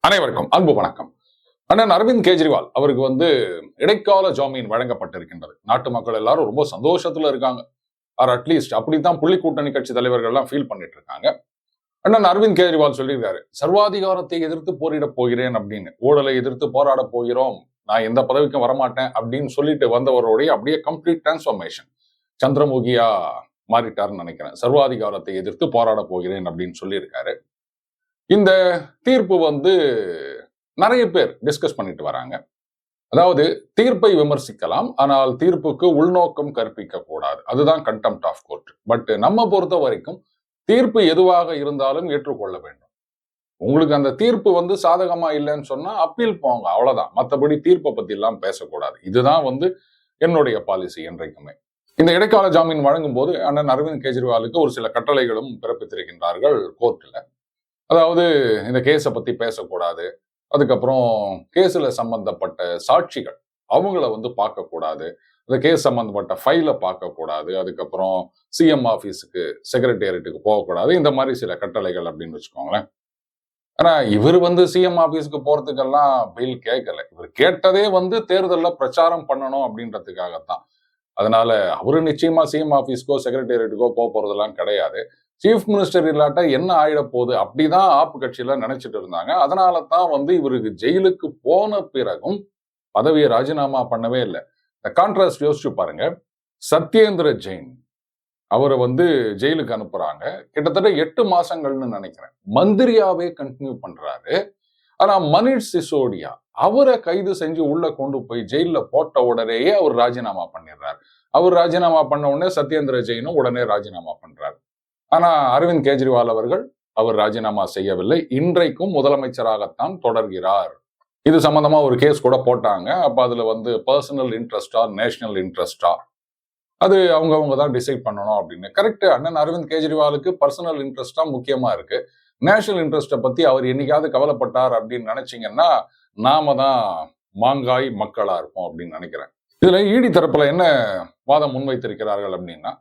அனைவருக்கும் அன்பு வணக்கம். அண்ணன் அரவிந்த் கெஜ்ரிவால் அவருக்கு வந்து இடைக்கால ஜாமீன் வழங்கப்பட்டிருக்கின்றது. நாட்டு மக்கள் எல்லாரும் ரொம்ப சந்தோஷத்துல இருக்காங்க. ஆர் அட்லீஸ்ட் அப்படித்தான் புள்ளி கூட்டணி கட்சி தலைவர்கள் எல்லாம் ஃபீல் பண்ணிட்டு இருக்காங்க. அண்ணன் அரவிந்த் கெஜ்ரிவால் சொல்லியிருக்காரு சர்வாதிகாரத்தை எதிர்த்து போரிட போகிறேன் அப்படின்னு. ஊழலை எதிர்த்து போராட போகிறோம். நான் எந்த பதவிக்கும் வரமாட்டேன் அப்படின்னு சொல்லிட்டு வந்தவருடைய அப்படியே கம்ப்ளீட் டிரான்ஸ்ஃபர்மேஷன் சந்திரமுகியா மாறிட்டார்னு நினைக்கிறேன். சர்வாதிகாரத்தை எதிர்த்து போராட போகிறேன் அப்படின்னு சொல்லியிருக்காரு. இந்த தீர்ப்பு வந்து நிறைய பேர் டிஸ்கஸ் பண்ணிட்டு வராங்க. அதாவது தீர்ப்பை விமர்சிக்கலாம் ஆனால் தீர்ப்புக்கு உள்நோக்கம் கற்பிக்க கூடாது. அதுதான் கண்டெம்ட் ஆஃப் கோர்ட் பட் நம்ம பொறுத்த வரைக்கும் தீர்ப்பு எதுவாக இருந்தாலும் ஏற்றுக்கொள்ள வேண்டும். உங்களுக்கு அந்த தீர்ப்பு வந்து சாதகமா இல்லைன்னு சொன்னா அப்பீல் போங்க அவ்வளவுதான். மற்றபடி தீர்ப்பை பத்தி எல்லாம் பேசக்கூடாது. இதுதான் வந்து என்னுடைய பாலிசி என்றைக்குமே. இந்த இடைக்கால ஜாமீன் வழங்கும் போது அண்ணன் அரவிந்த் கெஜ்ரிவாலுக்கு ஒரு சில கட்டளைகளும் பிறப்பித்திருக்கின்றார்கள் கோர்ட்டில். அதாவது இந்த கேஸை பத்தி பேசக்கூடாது. அதுக்கப்புறம் கேஸில் சம்பந்தப்பட்ட சாட்சிகள் அவங்கள வந்து பார்க்கக்கூடாது. இந்த கேஸ் சம்பந்தப்பட்ட ஃபைலை பார்க்கக்கூடாது. அதுக்கப்புறம் சிஎம் ஆஃபீஸுக்கு செக்ரட்டேரியட்டுக்கு போகக்கூடாது. இந்த மாதிரி சில கட்டளைகள் அப்படின்னு வச்சுக்கோங்களேன். ஆனா இவர் வந்து சிஎம் ஆஃபீஸுக்கு போறதுக்கெல்லாம் பெயில் கேட்கல. இவர் கேட்டதே வந்து தேர்தலில் பிரச்சாரம் பண்ணணும் அப்படின்றதுக்காகத்தான். அதனால அவரு நிச்சயமா சிஎம் ஆஃபீஸ்க்கோ செக்ரட்டேரியட்டுக்கோ போக போறதெல்லாம் கிடையாது. சீஃப் மினிஸ்டர் இல்லாட்டா என்ன ஆயிட போகுது? அப்படிதான் ஆப்பு கட்சியில நினைச்சிட்டு இருந்தாங்க. அதனால தான் வந்து இவருக்கு ஜெயிலுக்கு போன பிறகும் பதவியை ராஜினாமா பண்ணவே இல்லை. இந்த கான்ட்ராஸ்ட் யோசிச்சு பாருங்க. சத்யேந்திர ஜெயின் அவரை வந்து ஜெயிலுக்கு அனுப்புறாங்க. கிட்டத்தட்ட எட்டு மாசங்கள்னு நினைக்கிறேன். மந்திரியாவே கண்டினியூ பண்றாரு. ஆனா மனிஷ் சிசோடியா அவரை கைது செஞ்சு உள்ள கொண்டு போய் ஜெயில போட்ட உடனேயே அவர் ராஜினாமா பண்ணிடுறாரு. அவர் ராஜினாமா பண்ண உடனே சத்யேந்திர ஜெயினும் உடனே ராஜினாமா பண்றார். ஆனா அரவிந்த் கெஜ்ரிவால் அவர்கள் அவர் ராஜினாமா செய்யவில்லை. இன்றைக்கும் முதலமைச்சராகத்தான் தொடர்கிறார். இது சம்பந்தமா ஒரு கேஸ் கூட போட்டாங்க. அப்ப அதுல வந்து பர்சனல் இன்ட்ரெஸ்டா நேஷனல் இன்ட்ரெஸ்டா அது அவங்க அவங்க தான் டிசைட் பண்ணணும் அப்படின்னு. கரெக்ட் அண்ணன் அரவிந்த் கெஜ்ரிவாலுக்கு பர்சனல் இன்ட்ரெஸ்டா முக்கியமா இருக்கு. நேஷனல் இன்ட்ரெஸ்ட்டை பத்தி அவர் என்னைக்காவது கவலைப்பட்டார் அப்படின்னு நினைச்சீங்கன்னா நாம தான் மாங்காய் மக்களா இருப்போம் அப்படின்னு நினைக்கிறேன். இதுல ஈடி தரப்புல என்ன வாதம் முன்வைத்திருக்கிறார்கள் அப்படின்னா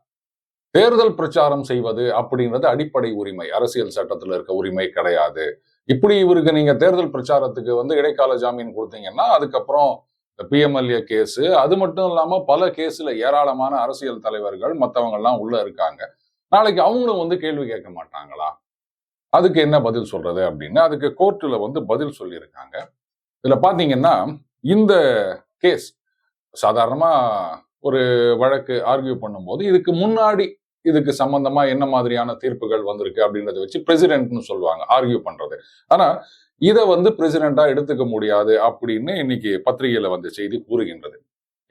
தேர்தல் பிரச்சாரம் செய்வது அப்படின்றது அடிப்படை உரிமை. அரசியல் சட்டத்தில் இருக்க உரிமை கிடையாது. இப்படி இவருக்கு நீங்க தேர்தல் பிரச்சாரத்துக்கு வந்து இடைக்கால ஜாமீன் கொடுத்தீங்கன்னா அதுக்கப்புறம் பிஎம்எல்ஏ கேஸு அது மட்டும் இல்லாம பல கேஸ்ல ஏராளமான அரசியல் தலைவர்கள் மற்றவங்க எல்லாம் உள்ள இருக்காங்க. நாளைக்கு அவங்களும் வந்து கேள்வி கேட்க மாட்டாங்களா? அதுக்கு என்ன பதில் சொல்றது அப்படின்னு அதுக்கு கோர்ட்டில் வந்து பதில் சொல்லியிருக்காங்க. இதில் பார்த்தீங்கன்னா இந்த கேஸ் சாதாரணமா ஒரு வழக்கு ஆர்கியூ பண்ணும்போது இதுக்கு முன்னாடி இதுக்கு சம்பந்தமா என்ன மாதிரியான தீர்ப்புகள் வந்திருக்கு அப்படின்றத வச்சு பிரசிடென்ட்னு சொல்லுவாங்க ஆர்கியூ பண்றது. ஆனா இதை வந்து பிரசிடென்டா எடுத்துக்க முடியாது அப்படின்னு இன்னைக்கு பத்திரிகையில வந்த செய்தி கூறுகின்றது.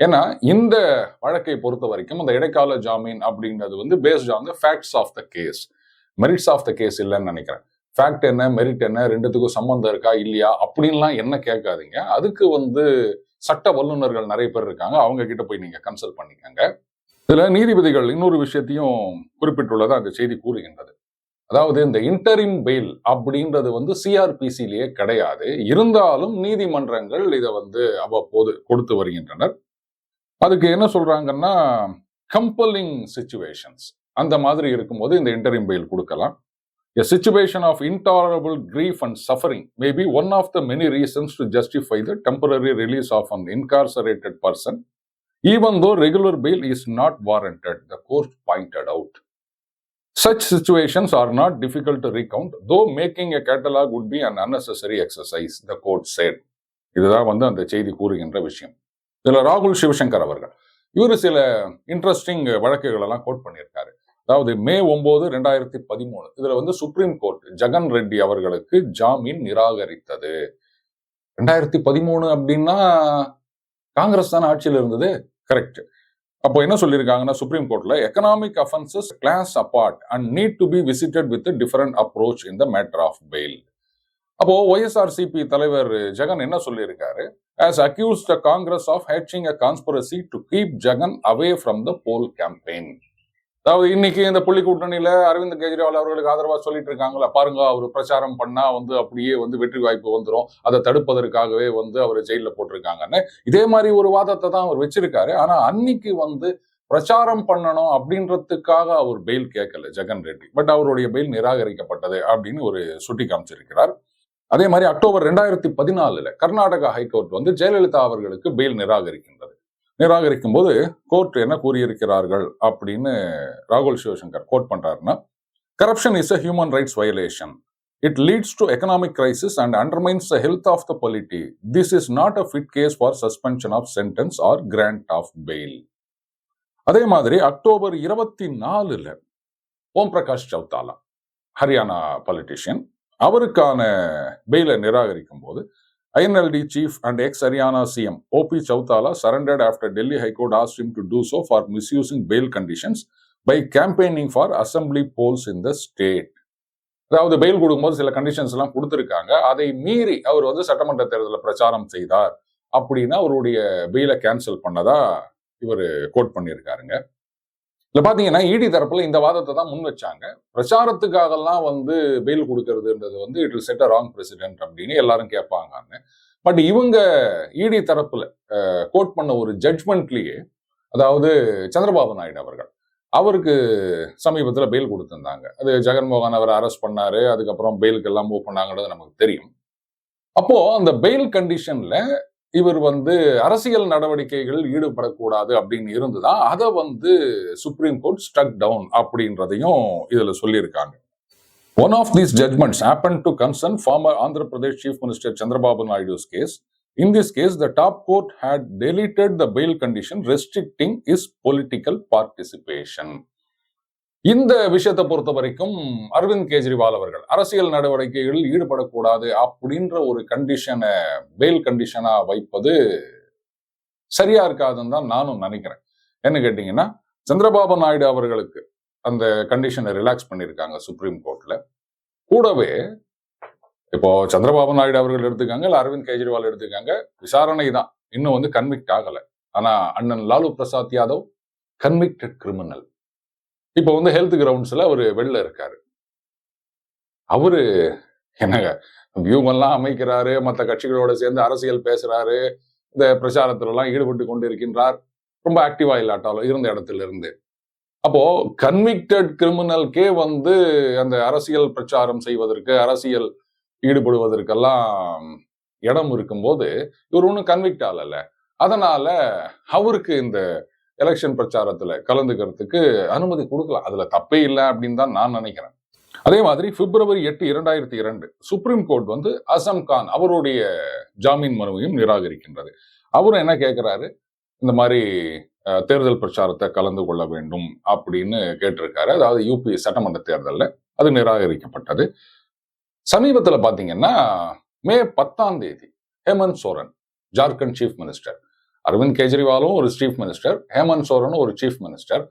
ஏன்னா இந்த வழக்கை பொறுத்த வரைக்கும் அந்த இடைக்கால ஜாமீன் அப்படின்றது வந்து based on the facts of the case merits of the case இல்லைன்னு நினைக்கிறேன். ஃபேக்ட் என்ன மெரிட் என்ன ரெண்டுத்துக்கும் சம்மந்தம் இருக்கா இல்லையா அப்படின்லாம் என்ன கேட்காதீங்க. அதுக்கு வந்து சட்ட வல்லுநர்கள் நிறைய பேர் இருக்காங்க. அவங்க கிட்ட போய் நீங்க கன்சல்ட் பண்ணிக்கங்க. இதுல நீதிபதிகள் இன்னொரு விஷயத்தையும் குறிப்பிட்டுள்ளதா அந்த செய்தி கூறுகின்றது. அதாவது இந்த இன்டரிம் பெயில் அப்படின்றது வந்து சிஆர்பிசிலேயே கிடையாது. இருந்தாலும் நீதிமன்றங்கள் இதை வந்து அவ்வப்போது கொடுத்து வருகின்றனர். அதுக்கு என்ன சொல்றாங்கன்னா கம்பலிங் சுச்சுவேஷன்ஸ் அந்த மாதிரி இருக்கும்போது இந்த இன்டரிம் பெயில் கொடுக்கலாம் a situation of intolerable grief and suffering maybe one of the many reasons to justify the temporary release of an incarcerated person even though regular bail is not warranted the court pointed out Such situations are not difficult to recount, though making a catalog would be an unnecessary exercise, the court said. இதுதான் வந்து அந்த செய்தி கூறுகின்ற விஷயம் இதில் ராகுல் சிவசங்கர் அவர்கள் இவர் சில இன்ட்ரெஸ்டிங் வழக்குகளெல்லாம் கோட் பண்ணியிருக்காரு அதாவது மே ஒன்பது ரெண்டாயிரத்தி பதிமூணு. இதுல வந்து சுப்ரீம் கோர்ட் ஜெகன் ரெட்டி அவர்களுக்கு ஜாமீன் நிராகரித்தது. ரெண்டாயிரத்தி பதிமூணு அப்படின்னா காங்கிரஸ் தானே ஆட்சியில் இருந்தது? கரெக்ட் அப்போ என்ன சொல்லியிருக்காங்கன்னா சுப்ரீம் கோர்ட்ல economic offences class apart and need to be visited with different approach in the matter of bail அப்போ ஒய்எஸ்ஆர்சிபி தலைவர் ஜெகன் என்ன சொல்லியிருக்காரு? As accused Congress of of a conspiracy to keep Jagan away from the poll campaign. அதாவது இன்னைக்கு இந்த புள்ளி கூட்டணியில அரவிந்த் கெஜ்ரிவால் அவர்களுக்கு ஆதரவா சொல்லிட்டு இருக்காங்களா? பாருங்க அவர் பிரச்சாரம் பண்ணா வந்து அப்படியே வந்து வெற்றி வாய்ப்பு வந்துடும் அதை தடுப்பதற்காகவே வந்து அவர் ஜெயில போட்டிருக்காங்கன்னு. இதே மாதிரி ஒரு வாதத்தை தான் அவர் வச்சிருக்காரு. ஆனா அன்னைக்கு வந்து பிரச்சாரம் பண்ணணும் அப்படின்றதுக்காக அவர் பெயில் கேட்கல ஜெகன் ரெட்டி. பட் அவருடைய பெயில் நிராகரிக்கப்பட்டது அப்படின்னு ஒரு சுட்டி காமிச்சிருக்கிறார் அதே மாதிரி அக்டோபர் ரெண்டாயிரத்தி பதினாலுல கர்நாடகா ஹைகோர்ட் வந்து ஜெயலலிதா அவர்களுக்கு பெயில் நிராகரிக்கின்றது. நிராகரிக்கும் போது கோர்ட் என்ன கூறியிருக்கிறார்கள்? அப்படின்னு ராகுல் சிவசங்கர் கோட் பண்றாருன்னா corruption is a human rights violation it leads to economic crisis and undermines the health of the polity this is not a fit case for suspension of sentence or grant of bail அதே மாதிரி October இருபத்தி நாலுல Om Prakash Chautala Haryana politician அவருக்கான பெயிலை நிராகரிக்கும் போது INLD chief and ex Haryana CM OP Chautala surrendered after Delhi high court asked him to do so for misusing bail conditions by campaigning for assembly polls in the state அதாவது bail கொடுக்கும்போது சில conditions எல்லாம் கொடுத்துருக்காங்க. அதை மீறி அவர் வந்து சட்டமன்ற தேர்தலில் பிரச்சாரம் செய்தார். அப்படின்னா அவருடைய பெயிலை கேன்சல் பண்ணதா இவர் கோட் பண்ணியிருக்காருங்க. இல்லை பார்த்தீங்கன்னா இடி தரப்பில் இந்த வாதத்தை தான் முன் வச்சாங்க. பிரச்சாரத்துக்காகலாம் வந்து பெயில் கொடுக்கறதுன்றது வந்து it will set a wrong precedent அப்படின்னு எல்லாரும் கேட்பாங்கன்னு. பட் இவங்க இடி தரப்புல கோட் பண்ண ஒரு ஜட்மெண்ட்லேயே அதாவது சந்திரபாபு நாயுடு அவர்கள் அவருக்கு சமீபத்தில் பெயில் கொடுத்துருந்தாங்க. அது ஜெகன்மோகன் அவர் அரெஸ்ட் பண்ணாரு அதுக்கப்புறம் பெயிலுக்கு எல்லாம் மூவ் பண்ணாங்கன்றது நமக்கு தெரியும். அப்போ அந்த பெயில் கண்டிஷன்ல இவர் வந்து அரசியல் நடவடிக்கைகளில் ஈடுபடக்கூடாது அப்படின்னு இருந்துதான் அதை வந்து சுப்ரீம் கோர்ட் ஸ்டக் டவுன் அப்படின்றதையும் இதுல சொல்லியிருக்காங்க. One of these judgments happen to concern former Andhra Pradesh chief minister Chandrababu Naidu's case in this case the top court had deleted the bail condition restricting is political participation இந்த விஷயத்தை பொறுத்த வரைக்கும் அரவிந்த் கெஜ்ரிவால் அவர்கள் அரசியல் நடவடிக்கைகளில் ஈடுபடக்கூடாது அப்படின்ற ஒரு கண்டிஷனை பெயில் கண்டிஷனா வைப்பது சரியா இருக்காதுன்னு தான் நானும் நினைக்கிறேன். என்ன கேட்டீங்கன்னா சந்திரபாபு நாயுடு அவர்களுக்கு அந்த கண்டிஷனை ரிலாக்ஸ் பண்ணியிருக்காங்க சுப்ரீம் கோர்ட்ல கூடவே இப்போ சந்திரபாபு நாயுடு அவர்கள் எடுத்துக்காங்க இல்லை அரவிந்த் கெஜ்ரிவால் எடுத்துக்காங்க விசாரணை தான். இன்னும் வந்து கன்விக்ட் ஆகல. ஆனா அண்ணன் லாலு பிரசாத் யாதவ் கன்விக்டட் கிரிமினல் இப்போ வந்து ஹெல்த் கிரவுண்ட்ஸ்ல அவர் வெளில இருக்காரு. அவரு என்னங்க வியூமெல்லாம் அமைக்கிறாரு மற்ற கட்சிகளோட சேர்ந்து அரசியல் பேசுறாரு இந்த பிரச்சாரத்துல எல்லாம் ஈடுபட்டு கொண்டு இருக்கின்றார் ரொம்ப ஆக்டிவா இல்லாட்டாலும் இருந்த இடத்துல இருந்து அப்போ கன்விக்டட் கிரிமினல்கே வந்து அந்த அரசியல் பிரச்சாரம் செய்வதற்கு அரசியல் ஈடுபடுவதற்கெல்லாம் இடம் இருக்கும்போது இவர் ஒன்றும் கன்விக்ட் ஆகலை அதனால அவருக்கு இந்த எலெக்ஷன் பிரச்சாரத்துல கலந்துக்கிறதுக்கு அனுமதி கொடுக்கலாம் அதுல தப்பே இல்லை அப்படின்னு தான் நான் நினைக்கிறேன். அதே மாதிரி பிப்ரவரி எட்டு இரண்டாயிரத்தி இரண்டு சுப்ரீம் கோர்ட் வந்து அசம் கான் அவருடைய ஜாமீன் மனுவையும் நிராகரிக்கின்றது. அவரும் என்ன கேட்குறாரு இந்த மாதிரி அஹ், தேர்தல் பிரச்சாரத்தை கலந்து கொள்ள வேண்டும் அப்படின்னு கேட்டிருக்காரு. அதாவது யூபி சட்டமன்ற தேர்தலில் அது நிராகரிக்கப்பட்டது. சமீபத்துல பாத்தீங்கன்னா மே பத்தாம் தேதி ஹேமந்த் சோரன் ஜார்க்கண்ட் சீஃப் மினிஸ்டர் அரவிந்த் கெஜ்ரிவாலும் ஒரு சீஃப் மினிஸ்டர் ஹேமந்த் சோரனும் ஒரு சீஃப் மினிஸ்டர்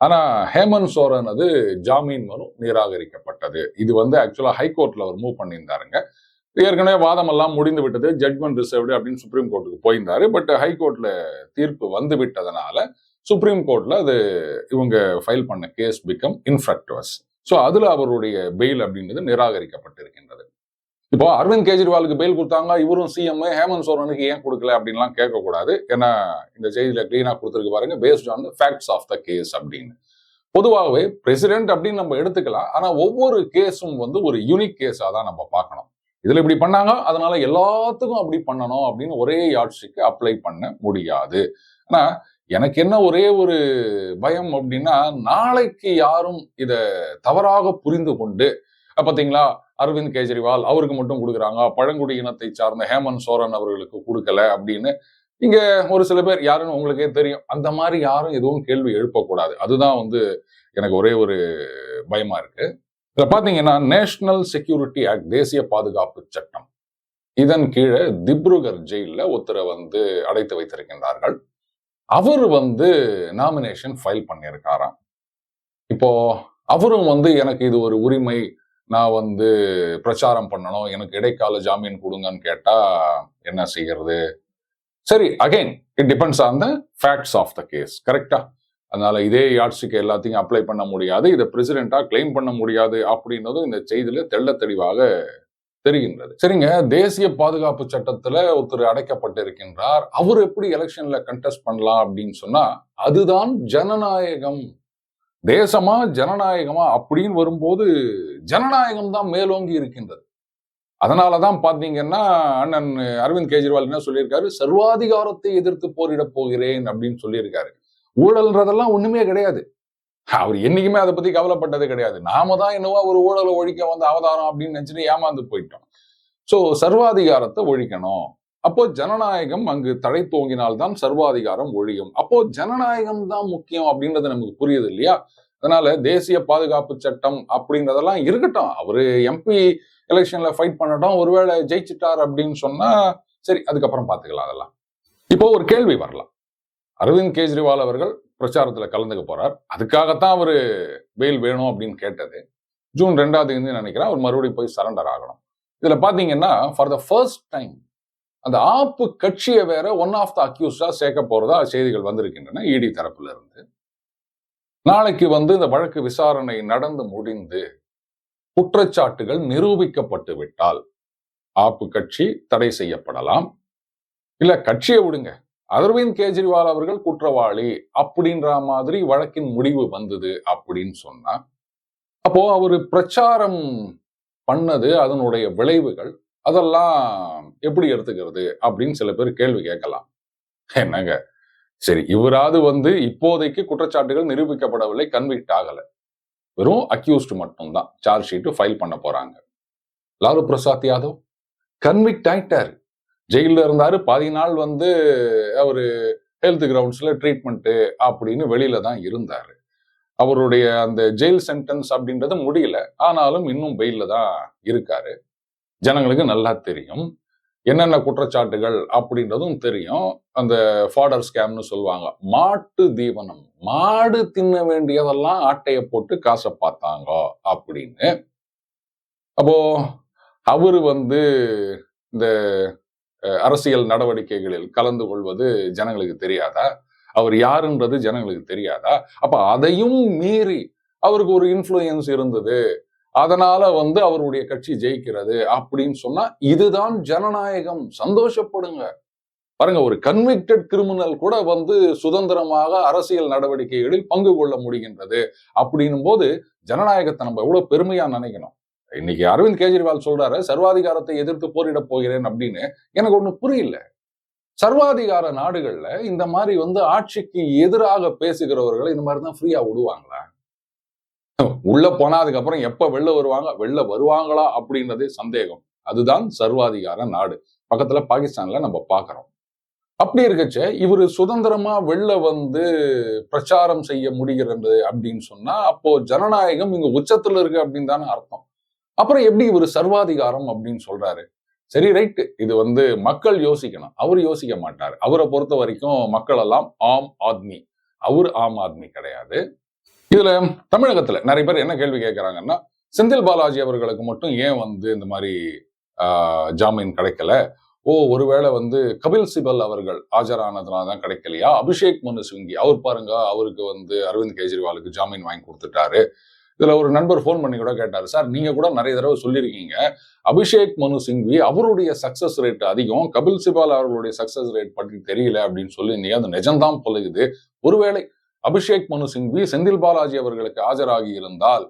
ஆனா ஹேமந்த் சோரன் அது ஜாமீன் மனு நிராகரிக்கப்பட்டது. இது வந்து ஆக்சுவலா ஹைகோர்ட்ல அவர் மூவ் பண்ணியிருந்தாருங்க. ஏற்கனவே வாதம் எல்லாம் முடிந்து விட்டது ஜட்மெண்ட் ரிசர்வ்டு அப்படின்னு சுப்ரீம் கோர்ட்டுக்கு போயிருந்தாரு. பட் ஹைகோர்ட்ல தீர்ப்பு வந்து விட்டதுனால சுப்ரீம் கோர்ட்ல அது இவங்க ஃபைல் பண்ண கேஸ் பிகம் இன்ஃபெக்டுவஸ் ஸோ அதுல அவருடைய பெயில் அப்படின்றது நிராகரிக்கப்பட்டிருக்கின்றது. இப்போ அரவிந்த் கெஜ்ரிவாலுக்கு பெயில் கொடுத்தாங்க இவரும் சிஎம் ஹேமந்த் சோரனுக்கு ஏன் கொடுக்கல அப்படின்லாம் கேட்கக்கூடாது. ஏன்னா இந்த செய்தியில கிளீனா கொடுத்துருக்கு பாருங்க based on the facts of the case அப்படின்னு. பொதுவாகவே பிரசிடென்ட் அப்படின்னு நம்ம எடுத்துக்கலாம் ஆனா ஒவ்வொரு கேஸும் வந்து ஒரு யூனிக் கேஸா தான் நம்ம பார்க்கணும். இதுல இப்படி பண்ணாங்க அதனால எல்லாத்துக்கும் அப்படி பண்ணணும் அப்படின்னு ஒரே யாட்சிக்கு அப்ளை பண்ண முடியாது. ஆனா எனக்கு என்ன ஒரே ஒரு பயம் அப்படின்னா நாளைக்கு யாரும் இத தவறாக புரிந்து கொண்டு பார்த்தீங்களா பாத்தீங்களா அரவிந்த் கெஜ்ரிவால் அவருக்கு மட்டும் கொடுக்குறாங்க. பழங்குடி இனத்தை சார்ந்த ஹேமந்த் சோரன் அவர்களுக்கு கொடுக்கல அப்படின்னு. இங்க ஒரு சில பேர் யாருன்னு உங்களுக்கே தெரியும். அந்த மாதிரி யாரும் எதுவும் கேள்வி எழுப்பக்கூடாது. அதுதான் வந்து எனக்கு ஒரே ஒரு பயமா இருக்கு. இதுல பாத்தீங்கன்னா நேஷனல் செக்யூரிட்டி ஆக்ட் தேசிய பாதுகாப்பு சட்டம். இதன் கீழே திப்ருகர் ஜெயிலில் ஒருத்தரை வந்து அடைத்து வைத்திருக்கின்றார்கள். அவர் வந்து நாமினேஷன் ஃபைல் பண்ணியிருக்காராம். இப்போ அவரும் வந்து எனக்கு இது ஒரு உரிமை நான் வந்து பிரச்சாரம் பண்ணணும். எனக்கு இடைக்கால ஜாமீன் கொடுங்கன்னு கேட்டால் என்ன செய்கிறது சரி again it depends on the facts of the case கரெக்டா அதனால இதே யாட்சிக்கு எல்லாத்தையும் அப்ளை பண்ண முடியாது. இதை பிரசிடென்ட்டா கிளைம் பண்ண முடியாது அப்படின்னதும் இந்த செய்தியில தெள்ள தெளிவாக தெரிகின்றது. சரிங்க தேசிய பாதுகாப்பு சட்டத்துல ஒருத்தர் அடைக்கப்பட்டிருக்கின்றார். அவர் எப்படி எலெக்ஷன்ல கண்டெஸ்ட் பண்ணலாம் அப்படின்னு சொன்னா அதுதான் ஜனநாயகம் தேசமா ஜனநாயகமா அப்படின்னு வரும்போது ஜனநாயகம் தான் மேலோங்கி இருக்கின்றது. அதனாலதான் பாத்தீங்கன்னா அண்ணன் அரவிந்த் கெஜ்ரிவால் என்ன சொல்லியிருக்காரு? சர்வாதிகாரத்தை எதிர்த்து போரிடப் போகிறேன் அப்படின்னு சொல்லியிருக்காரு. ஊழல்ன்றதெல்லாம் ஒண்ணுமே கிடையாது. அவர் என்னைக்குமே அதை பத்தி கவலைப்பட்டது கிடையாது. நாம தான் என்னவோ ஒரு ஊழலை ஒழிக்க வந்த அவதாரம் அப்படின்னு நினைச்சிட்டு ஏமாந்து போயிட்டோம். சோ சர்வாதிகாரத்தை ஒழிக்கணும். அப்போ ஜனநாயகம் அங்கு தடை தோங்கினால்தான் சர்வாதிகாரம் ஒழியும். அப்போ ஜனநாயகம் தான் முக்கியம் அப்படின்றது நமக்கு புரியுது இல்லையா? அதனால தேசிய பாதுகாப்பு சட்டம் அப்படின்றதெல்லாம் இருக்கட்டும். அவரு எம்பி எலெக்ஷன்ல ஃபைட் பண்ணட்டும். ஒருவேளை ஜெயிச்சிட்டார் அப்படின்னு சொன்னா சரி அதுக்கப்புறம் பாத்துக்கலாம் அதெல்லாம். இப்போ ஒரு கேள்வி வரலாம். அரவிந்த் கெஜ்ரிவால் அவர்கள் பிரச்சாரத்துல கலந்துக்க போறார். அதுக்காகத்தான் அவரு வெயில் வேணும் அப்படின்னு கேட்டது. ஜூன் ரெண்டாவது நினைக்கிறேன். அவர் மறுபடியும் போய் சரண்டர் ஆகணும். இதுல பாத்தீங்கன்னா ஃபார் த ஃபர்ஸ்ட் டைம் அந்த ஆப்பு கட்சியை வேற ஒன் ஆஃப் த அக்யூஸ்டா சேர்க்க போறதா செய்திகள் வந்திருக்கின்றன. இடி தரப்புல இருந்து நாளைக்கு வந்து இந்த வழக்கு விசாரணை நடந்து முடிந்து குற்றச்சாட்டுகள் நிரூபிக்கப்பட்டு விட்டால் ஆப்பு கட்சி தடை செய்யப்படலாம். இல்ல கட்சியை விடுங்க. அரவிந்த் கெஜ்ரிவால் அவர்கள் குற்றவாளி அப்படின்ற மாதிரி வழக்கின் முடிவு வந்தது அப்படின்னு சொன்னா அப்போ அவரு பிரச்சாரம் பண்ணது அதனுடைய விளைவுகள் அதெல்லாம் எப்படி எடுத்துக்கிறது அப்படின்னு சில பேர் கேள்வி கேட்கலாம். என்னங்க? சரி இவராது வந்து இப்போதைக்கு குற்றச்சாட்டுகள் நிரூபிக்கப்படவில்லை கன்விக்ட் ஆகலை. வெறும் அக்யூஸ்ட் மட்டும்தான். சார்ஜ் ஷீட் ஃபைல் பண்ண போறாங்க. லாலு பிரசாத் யாதவ்? கன்விக்ட் ஆயிட்டார். ஜெயிலில் இருந்தாரு. பாதி நாள் வந்து அவர் ஹெல்த் கிரவுண்ட்ஸ்ல ட்ரீட்மெண்ட் அப்படின்னு வெளியில தான் இருந்தாரு. அவருடைய அந்த ஜெயில் சென்டென்ஸ் அப்படின்றது முடியல. ஆனாலும் இன்னும் பெயிலில் தான் இருக்காரு. ஜனங்களுக்கு நல்லா தெரியும். என்னென்ன குற்றச்சாட்டுகள் அப்படின்றதும் தெரியும். அந்த ஃபாடர் ஸ்கேம்னு சொல்லுவாங்க. மாட்டு தீவனம் மாடு தின்ன வேண்டியதெல்லாம் ஆட்டையை போட்டு காசை பார்த்தாங்க அப்படின்னு. அப்போ அவரு வந்து இந்த அரசியல் நடவடிக்கைகளில் கலந்து கொள்வது ஜனங்களுக்கு தெரியாதா? அவர் யாருன்றது ஜனங்களுக்கு தெரியாதா? அப்ப அதையும் மீறி அவருக்கு ஒரு இன்ஃப்ளூயன்ஸ் இருந்தது. அதனால வந்து அவருடைய கட்சி ஜெயிக்கிறது அப்படின்னு சொன்னா இதுதான் ஜனநாயகம். சந்தோஷப்படுங்க. பாருங்க ஒரு கன்விக்டட் கிரிமினல் கூட வந்து சுதந்திரமாக அரசியல் நடவடிக்கைகளில் பங்கு கொள்ள முடிகின்றது அப்படின்னும் போது ஜனநாயகத்தை நம்ம எவ்வளவு பெருமையா நினைக்கணும். இன்னைக்கு அரவிந்த் கெஜ்ரிவால் சொல்றாரு சர்வாதிகாரத்தை எதிர்த்து போரிட போகிறேன் அப்படின்னு. எனக்கு ஒண்ணு புரியல. சர்வாதிகார நாடுகள்ல இந்த மாதிரி வந்து ஆட்சிக்கு எதிராக பேசுகிறவர்களை இந்த மாதிரி தான் ஃப்ரீயா விடுவாங்களா? உள்ள போனா அதுக்கப்புறம் எப்ப வெளில வருவாங்க? வெளில வருவாங்களா? அப்படின்றதே சந்தேகம். அதுதான் சர்வாதிகார நாடு. பக்கத்துல பாகிஸ்தான்ல நம்ம பாக்குறோம். அப்படி இருக்கச்ச இவர் சுதந்திரமா வெளில வந்து பிரச்சாரம் செய்ய முடிகிறது அப்படின்னு சொன்னா அப்போ ஜனநாயகம் இங்க உச்சத்துல இருக்கு அப்படின்னு தானே அர்த்தம். அப்புறம் எப்படி இவர் சர்வாதிகாரம் அப்படின்னு சொல்றாரு? சரி ரைட்டு இது வந்து மக்கள் யோசிக்கணும். அவர் யோசிக்க மாட்டார். அவரை பொறுத்த வரைக்கும் மக்கள் எல்லாம் ஆம் ஆத்மி. அவர் ஆம் ஆத்மி கிடையாது. இதுல தமிழகத்துல நிறைய பேர் என்ன கேள்வி கேட்கறாங்கன்னா செந்தில் பாலாஜி அவர்களுக்கு மட்டும் ஏன் வந்து இந்த மாதிரி ஜாமீன் கிடைக்கல? ஓ ஒருவேளை வந்து கபில் சிபல் அவர்கள் ஆஜரானதுனால தான் கிடைக்கலையா? அபிஷேக் மனு சிங்கி அவர் பாருங்க அவருக்கு வந்து அரவிந்த் கெஜ்ரிவாலுக்கு ஜாமீன் வாங்கி கொடுத்துட்டாரு. இதுல ஒரு நண்பர் ஃபோன் பண்ணி கூட கேட்டாரு சார் நீங்க கூட நிறைய தடவை சொல்லியிருக்கீங்க. அபிஷேக் மனு சிங்வி அவருடைய சக்சஸ் ரேட் அதிகம் கபில் சிபால் அவர்களுடைய சக்சஸ் ரேட் பற்றி தெரியல அப்படின்னு சொல்லி நீ அது நிஜம்தான் பொழுகுது ஒருவேளை அபிஷேக் மனு சிங்வி செந்தில் பாலாஜி அவர்களுக்கு ஆஜராகி இருந்தால்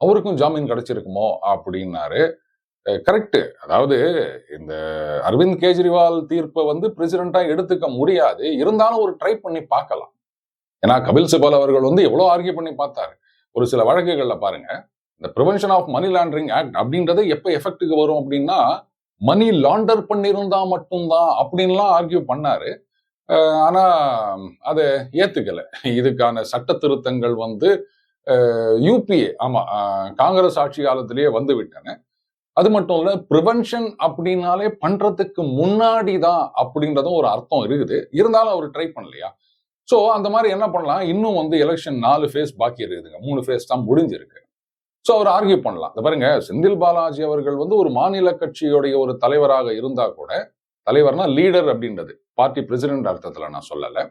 அவருக்கும் ஜாமீன் கிடைச்சிருக்குமோ அப்படின்னாரு. கரெக்ட் அதாவது இந்த அரவிந்த் கெஜ்ரிவால் தீர்ப்பை வந்து பிரசிடண்டா எடுத்துக்க முடியாது. இருந்தாலும் ஒரு ட்ரை பண்ணி பார்க்கலாம். ஏன்னா கபில் சிபால் அவர்கள் வந்து எவ்வளோ ஆர்கியூ பண்ணி பார்த்தாரு. ஒரு சில வழக்குகள்ல பாருங்க. இந்த prevention of money laundering act அப்படின்றது எப்போ எஃபெக்ட்டுக்கு வரும் அப்படின்னா மணி லாண்டர் பண்ணியிருந்தா மட்டும்தான் அப்படின்லாம் ஆர்கியூ பண்ணாரு. ஆனா அதை ஏத்துக்கல. இதுக்கான சட்ட திருத்தங்கள் வந்து யூபிஏ ஆமா காங்கிரஸ் ஆட்சி காலத்திலேயே வந்து விட்டன. அது மட்டும் இல்ல ப்ரிவென்ஷன் அப்படின்னாலே பண்றதுக்கு முன்னாடி தான் அப்படின்றதும் ஒரு அர்த்தம் இருக்குது. இருந்தாலும் அவர் ட்ரை பண்ணலையா? ஸோ அந்த மாதிரி என்ன பண்ணலாம்? இன்னும் வந்து எலெக்ஷன் நாலு ஃபேஸ் பாக்கி இருக்குதுங்க. மூணு ஃபேஸ் தான் முடிஞ்சிருக்கு. ஸோ அவர் ஆர்கியூ பண்ணலாம். இந்த பாருங்க செந்தில் பாலாஜி அவர்கள் வந்து ஒரு மாநில கட்சியுடைய ஒரு தலைவராக இருந்தா கூட தலைவர்னா லீடர் அப்படின்றது. பார்ட்டி பிரசிடென்ட் அர்த்தத்துல நான் சொல்லலை.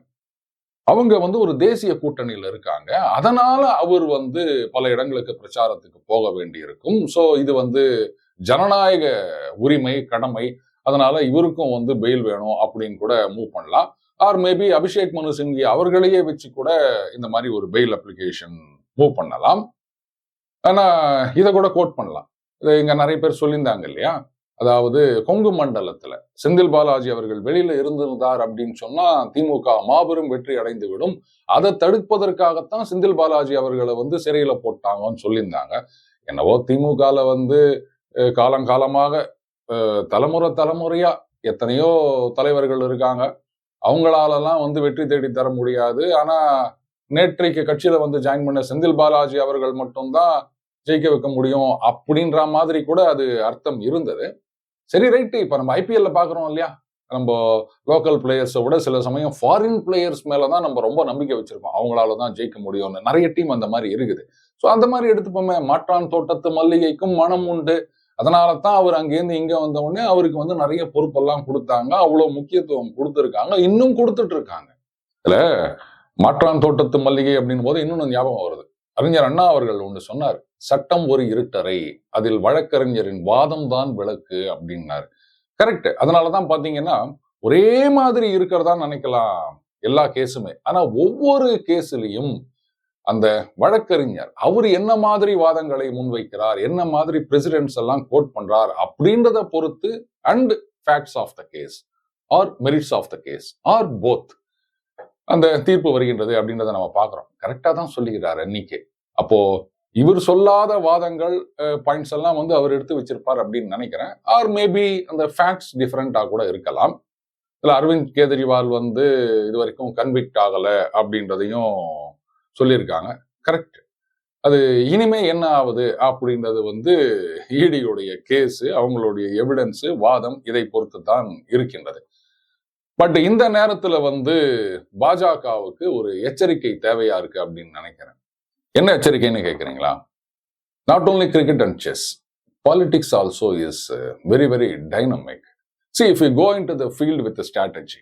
அவங்க வந்து ஒரு தேசிய கூட்டணியில் இருக்காங்க. அதனால அவர் வந்து பல இடங்களுக்கு பிரச்சாரத்துக்கு போக வேண்டி இருக்கும் ஸோ இது வந்து ஜனநாயக உரிமை கடமை. அதனால இவருக்கும் வந்து பெயில் வேணும் அப்படின்னு கூட மூவ் பண்ணலாம். ஆர் மேபி அபிஷேக் மனு சிங்கி அவர்களையே வச்சு கூட இந்த மாதிரி ஒரு பெயில் அப்ளிகேஷன் மூவ் பண்ணலாம். ஆனா இதை கூட கோட் பண்ணலாம். இதை இங்க நிறைய பேர் சொல்லியிருந்தாங்க இல்லையா? அதாவது கொங்கு மண்டலத்துல. செந்தில் பாலாஜி அவர்கள் வெளியில இருந்திருந்தார் அப்படின்னு சொன்னா திமுக மாபெரும் வெற்றி அடைந்து விடும் அதை தடுப்பதற்காகத்தான் செந்தில் பாலாஜி அவர்களை வந்து சிறையில போட்டாங்கன்னு சொல்லியிருந்தாங்க. என்னவோ திமுகல வந்து காலங்காலமாக அஹ், தலைமுறை தலைமுறையா எத்தனையோ தலைவர்கள் இருக்காங்க. அவங்களாலலாம் வந்து வெற்றி தேடி தர முடியாது. ஆனா நேற்றைக்கு கட்சியில வந்து ஜாயின் பண்ண செந்தில் பாலாஜி அவர்கள் மட்டும்தான் ஜெயிக்க வைக்க முடியும் அப்படின்ற மாதிரி கூட அது அர்த்தம் இருந்தது. சரி ரைட்டு இப்போ நம்ம ஐபிஎல்ல பாக்குறோம் இல்லையா? நம்ம லோக்கல் பிளேயர்ஸை விட சில சமயம் ஃபாரின் பிளேயர்ஸ் மேலதான் நம்ம ரொம்ப நம்பிக்கை வச்சிருக்கோம் அவங்களால தான் ஜெயிக்க முடியும்னு. நிறைய டீம் அந்த மாதிரி இருக்குது. ஸோ அந்த மாதிரி எடுத்துப்போமே. மாற்றான் தோட்டத்து மல்லிகைக்கும் மனம் உண்டு. அதனால தான் அவர் அங்கேருந்து இங்க வந்த உடனே அவருக்கு வந்து நிறைய பொறுப்பெல்லாம் கொடுத்தாங்க. அவ்வளவு முக்கியத்துவம் கொடுத்துருக்காங்க. இன்னும் கொடுத்துட்டு இருக்காங்க. இதுல மாற்றான் தோட்டத்து மல்லிகை அப்படின் போது இன்னொன்னு ஞாபகம் வருது. அறிஞர் அண்ணா அவர்கள் ஒன்று சொன்னார் சட்டம் ஒரு இருட்டறை அதில் வழக்கறிஞரின் வாதம் தான் விளக்கு அப்படின்னார். கரெக்ட் அதனாலதான் பாத்தீங்கன்னா ஒரே மாதிரி இருக்கிறதா நினைக்கலாம் எல்லா கேஸுமே. ஆனா ஒவ்வொரு கேஸ்லயும் அந்த வழக்கறிஞர் அவர் என்ன மாதிரி வாதங்களை முன்வைக்கிறார் என்ன மாதிரி பிரசிடென்ட்ஸ் எல்லாம் கோட் பண்றார் அப்படின்றத பொறுத்து and facts of the case or merits of the case or both அந்த தீர்ப்பு வருகின்றது அப்படின்றத நம்ம பார்க்குறோம். கரெக்டாக தான் சொல்லிக்கிறார் அன்னைக்கு அப்போ இவர் சொல்லாத வாதங்கள் பாயிண்ட்ஸ் எல்லாம் வந்து அவர் எடுத்து வச்சிருப்பார் அப்படின்னு நினைக்கிறேன். ஆர் மேபி அந்த ஃபேக்ட்ஸ் டிஃப்ரெண்ட்டாக கூட இருக்கலாம். இதுல அரவிந்த் கேஜ்ரிவால் வந்து இது வரைக்கும் கன்விக்ட் ஆகலை அப்படின்றதையும் சொல்லியிருக்காங்க. கரெக்ட் அது இனிமே என்ன ஆகுது அப்படின்றது வந்து ஈடியுடைய கேஸு அவங்களுடைய எவிடன்ஸு வாதம் இதை பொறுத்து தான் இருக்கின்றது. பட் இந்த நேரத்துல வந்து பாஜகவுக்கு ஒரு எச்சரிக்கை தேவையா இருக்கு அப்படின்னு நினைக்கிறேன் என்ன எச்சரிக்கைன்னு கேட்குறீங்களா not only cricket and chess politics also is very very dynamic see if you go to the field with strategy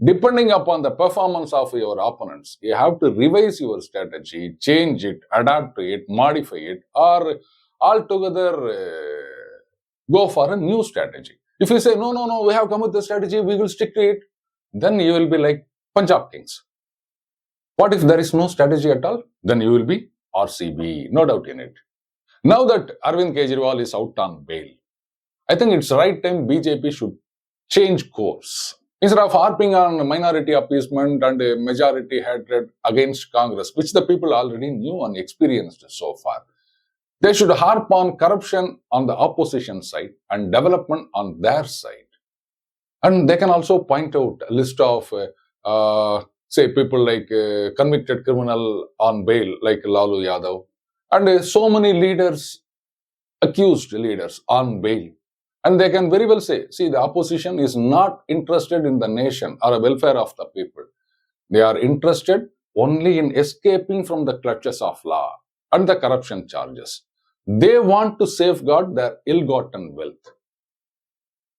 depending upon the performance of your opponents you have to revise your strategy change it adapt it modify it or altogether go for a new strategy if you say no no no we have come with the strategy we will stick to it then you will be like punjab kings what if there is no strategy at all? Then you will be rcb no doubt in it. Now that arvind kejriwal is out on bail i think it's right time bjp should change course. Instead of harping on minority appeasement and majority hatred against Congress, which the people already knew and experienced so far. They should harp on corruption on the opposition side and development on their side. And they can also point out a list of, uh, uh, say, people like uh, convicted criminal on bail, like Lalu Yadav, and uh, so many leaders, accused leaders on bail. And they can very well say, see, the opposition is not interested in the nation or the welfare of the people. They are interested only in escaping from the clutches of law and the corruption charges. They want to safeguard their ill gotten wealth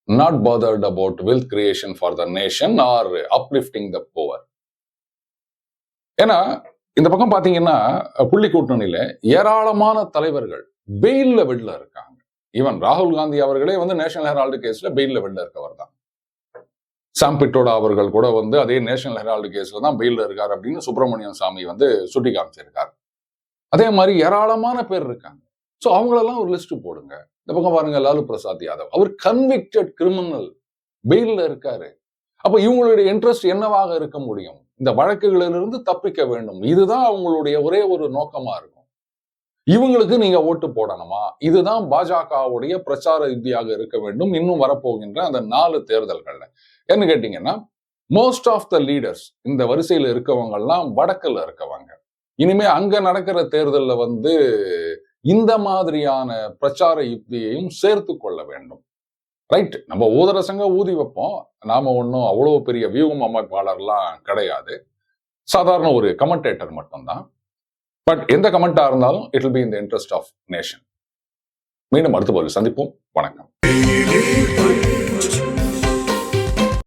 not bothered about wealth creation for the nation or uplifting the poor. ஏன்னா இந்த பக்கம் பாத்தீங்கன்னா புள்ளி கூட்டணியில ஏராளமான தலைவர்கள் பெயில்ல வெளில இருக்காங்க. ஈவன் ராகுல் காந்தி அவர்களே வந்து நேஷனல் ஹெரால்டு கேஸ்ல பெயில்ல வெளில இருக்கவர் தான். சாம்பிட்டோடா அவர்கள் கூட வந்து அதே நேஷனல் ஹெரால்டு கேஸ்ல தான் பெயில்ல இருக்கார் அப்படின்னு சுப்பிரமணியம் சாமி வந்து சுட்டி காமிச்சிருக்கார் அதே மாதிரி ஏராளமான பேர் இருக்காங்க. ஸோ அவங்களெல்லாம் ஒரு லிஸ்ட் போடுங்க. இந்த பக்கம் பாருங்க லாலு பிரசாத் யாதவ். அவர் கன்விக்டட் கிரிமினல் பெயில்ல இருக்காரு. அப்போ இவங்களுடைய இன்ட்ரெஸ்ட் என்னவாக இருக்க முடியும்? இந்த வழக்குகளிலிருந்து தப்பிக்க வேண்டும். இதுதான் அவங்களுடைய ஒரே ஒரு நோக்கமா இருக்கும். இவங்களுக்கு நீங்க ஓட்டு போடணுமா? இதுதான் பாஜகவுடைய பிரச்சார யுத்தியாக இருக்க வேண்டும். இன்னும் வரப்போகின்ற அந்த நாலு தேர்தல்கள்ல. என்ன கேட்டீங்கன்னா மோஸ்ட் ஆஃப் த லீடர்ஸ் இந்த வரிசையில இருக்கவங்க எல்லாம் வடக்குல இருக்கவங்க. இனிமே அங்க நடக்கிற தேர்தல்ல வந்து இந்த மாதிரியான பிரச்சார யுக்தியையும் சேர்த்து கொள்ள வேண்டும். ரைட் நம்ம ஊதரசங்க ஊதி வைப்போம். நாம ஒன்றும் அவ்வளோ பெரிய வியூகம் அமைப்பாளர்லாம் கிடையாது. சாதாரண ஒரு கமெண்டேட்டர் மட்டும்தான். பட் எந்த கமெண்டா இருந்தாலும் it will be in the interest of nation மீண்டும் அடுத்த போது சந்திப்போம். வணக்கம்.